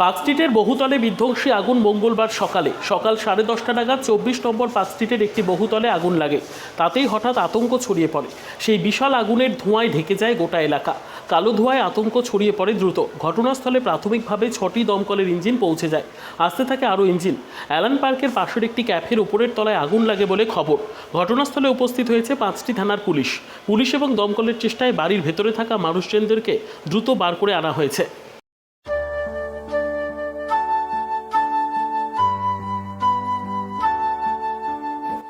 Park স্ট্রিটের বহুতলে বিধ্বংসী আগুন মঙ্গলবার সকালে। সকাল সাড়ে দশটা নাগাদ চব্বিশ নম্বর পার্ক স্ট্রিটের একটি বহুতলে আগুন লাগে। তাতেই হঠাৎ আতঙ্ক ছড়িয়ে পড়ে। সেই বিশাল আগুনের ধোঁয়ায় ঢেকে যায় গোটা এলাকা। কালো ধোঁয়ায় আতঙ্ক ছড়িয়ে পড়ে দ্রুত। ঘটনাস্থলে প্রাথমিকভাবে ছটি দমকলের ইঞ্জিন পৌঁছে যায়। আসতে থাকে আরও ইঞ্জিন। অ্যালান পার্কের পাশের একটি ক্যাফের উপরের তলায় আগুন লাগে বলে খবর। ঘটনাস্থলে উপস্থিত হয়েছে পাঁচটি থানার পুলিশ। পুলিশ এবং দমকলের চেষ্টায় বাড়ির ভেতরে থাকা মানুষজনদেরকে দ্রুত বার করে আনা হয়েছে।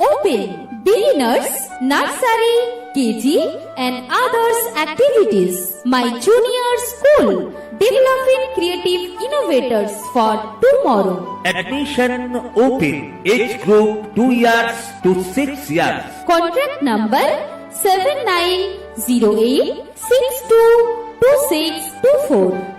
open beginners, nursery, KG and others activities. My junior school developing creative innovators for tomorrow. Admission open age group 2 years to 6 years. Contract number 7908 622624.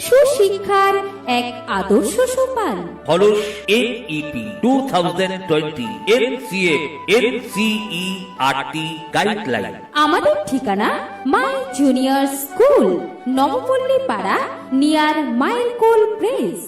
সুশিক্ষার এক আদর্শ সোপান follows NEP two thousand twenty NCERT guideline আমাদের ঠিকানা মাই junior school Nabapalli পাড়া near মাইলকোল press